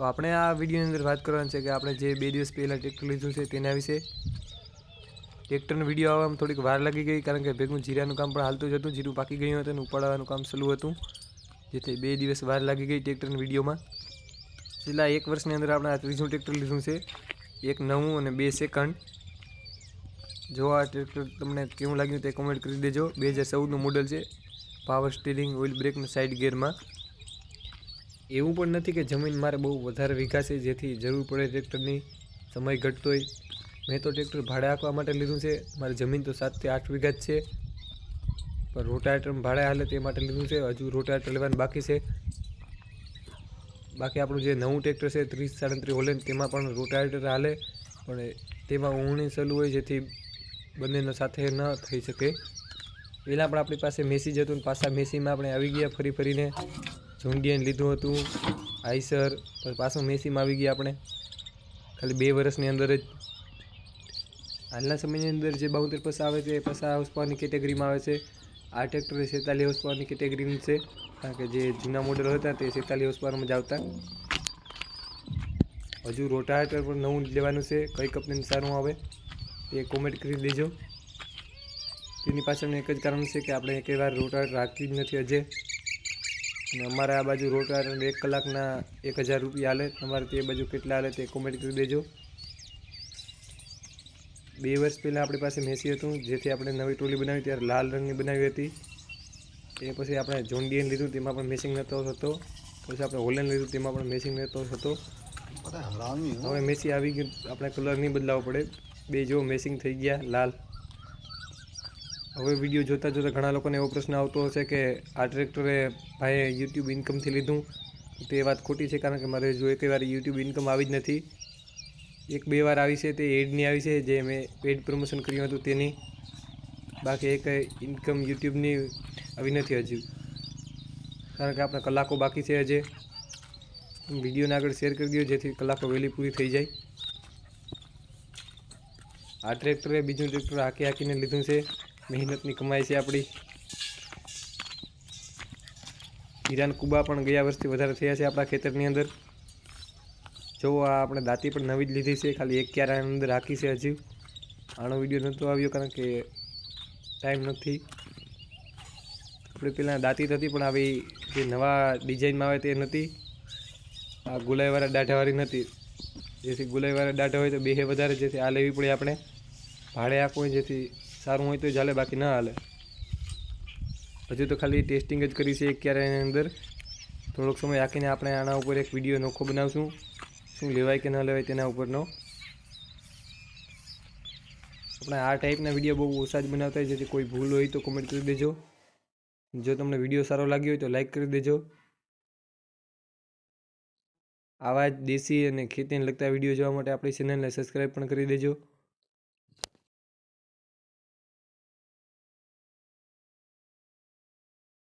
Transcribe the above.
તો આપણે આ વિડીયોની અંદર વાત કરવાની છે કે આપણે જે બે દિવસ પહેલાં ટ્રેક્ટર લીધું છે તેના વિશે. ટ્રેક્ટરનો વીડિયો આવવામાં થોડીક વાર લાગી ગઈ કારણ કે ભેગું જીરાનું કામ પણ હાલતું જ હતું, જીરું પાકી ગયું હતું અને ઉપાડવાનું કામ સલું હતું. જેથી બે દિવસ વાર લાગી ગઈ ટ્રેક્ટરના વિડીયોમાં. છેલ્લા એક વર્ષની અંદર આપણે આ ત્રીજું ટ્રેક્ટર લીધું છે. એક નવું અને બે સેકન્ડ જો આ ટ્રેક્ટર તમને કેવું લાગ્યું તે કોમેન્ટ કરી દેજો. બે હજાર ચૌદનું મોડલ છે. પાવર સ્ટીરિંગ ઓઇલ બ્રેક અને સાઇડ ગિયરમાં એવું પણ નથી કે જમીન મારે બહુ વધારે વીઘા છે જેથી જરૂર પડે ટ્રેક્ટરની સમય ઘટતો હોય. મેં તો ટ્રેક્ટર ભાડે આપવા માટે લીધું છે. મારી જમીન તો સાતથી આઠ વીઘા જ છે. પણ રોટાવેટર ભાડે હાલે તે માટે લીધું છે. હજુ રોટાવેટર લેવાનું બાકી છે. બાકી આપણું જે નવું ટ્રેક્ટર છે, ત્રીસ સાડત્રીસ હોલેન્ડ, તેમાં પણ રોટાવેટર હાલે. પણ તેમાં ઊણી ચાલુ હોય, જેથી બંનેનો સાથે ન થઈ શકે. પહેલાં પણ આપણી પાસે મેસી જતું હતું પાછા મેસીમાં આપણે આવી ગયા ફરી ફરીને. ઝુંડિયન લીધું હતું, આઈસર, પછી મેસીમાં આવી ગયા આપણે. ખાલી બે વર્ષની અંદર જ. હાલના સમયની અંદર જે બાઉતેર પસા આવે છે, એ પસા હાઉસ કેટેગરીમાં આવે છે. આ ટ્રેક્ટર સેતાલી હાઉસ કેટેગરીનું છે, કારણ કે જે જૂના મોડલ હતા તે છેતાલીસ હાઉસ જ આવતા. હજુ રોટાવેટર પણ નવું લેવાનું છે, કઈ કંપનીનું સારું આવે, એ કોમેન્ટ કરી દેજો. તેની પાછળનું એક જ કારણ છે કે આપણે એક વાર રોટાવેટર રાખી જ નથી હજે. અને અમારે આ બાજુ રોટાવેટર એક કલાકના એક હજાર રૂપિયા હાલે તમારે તે બાજુ કેટલા હાલે તે કોમેન્ટ કરી દેજો. બે વર્ષ પહેલાં આપણી પાસે મેસી હતું જેથી આપણે નવી ટોલી બનાવી ત્યારે લાલ રંગની બનાવી હતી. એ પછી આપણે જોન્ડિયન લીધું તેમાં પણ મેસિંગ નહોતો હતો પછી આપણે હોલેન્ડ લીધું તેમાં પણ મેસિંગ નહોતો હતો હવે મેસી આવી ગયું આપણે કલર નહીં બદલાવવો પડે. બે જો મેસિંગ થઈ ગયા લાલ. હવે વીડિયો જોતાં જોતાં ઘણા લોકોને એવો પ્રશ્ન આવતો હશે કે આ ટ્રેક્ટરે ભાઈએ યુટ્યુબ ઇન્કમથી લીધું. તે વાત ખોટી છે કારણ કે મારે જો એક વાર યુટ્યુબ ઇન્કમ આવી જ નથી. એક બે વાર આવી છે તે એડની આવી છે જે મેં પેડ પ્રમોશન કર્યું હતું તેની. બાકી એક ઇન્કમ યુટ્યુબની આવી નથી હજુ. કારણ કે આપણે કલાકો બાકી છે હજે. વિડીયોને આગળ શેર કરી દો જેથી કલાકો વહેલી પૂરી થઈ જાય. આ ટ્રેક્ટરે બીજું ટ્રેક્ટર હાંકી હાંકીને લીધું છે. મહેનતની કમાઈ છે આપણી ઈરાન, કુબા પણ ગયા વર્ષથી વધારે થયા છે આપણા ખેતરની અંદર. જો આ આપણે દાંતી પણ નવી જ લીધી છે, ખાલી એક ક્યારે અંદર રાખી છે હજુ. આનો વીડિયો નહોતો આવ્યો કારણ કે ટાઈમ નથી. આપણે પહેલાં દાંતી હતી પણ આવી જે નવા ડિઝાઇનમાં આવે તે નથી. આ ગુલાઈવાળા દાઢાવાળી નથી. જેથી ગુલાઈવાળા દાઢા હોય તો બે વધારે, જેથી આ લેવી પડે આપણે. ભાડે આપવું જેથી સારું હોય તો જ બાકી ના હાલે. હજુ તો ખાલી ટેસ્ટિંગ જ કરી છે એક ક્યારેની અંદર. થોડોક સમય રાખીને આપણે આના ઉપર એક વીડિયો નોખો બનાવશું. શું લેવાય કે ન લેવાય તેના ઉપરનો. આપણે આ ટાઈપના વીડિયો બહુ ઓછા જ બનાવતા હોય, જેથી કોઈ ભૂલ હોય તો કોમેન્ટ કરી દેજો. જો તમને વીડિયો સારો લાગ્યો હોય તો લાઈક કરી દેજો. આવા જ દેશી અને ખેતીને લગતા વીડિયો જોવા માટે આપણી ચેનલને સબસ્ક્રાઈબ પણ કરી દેજો.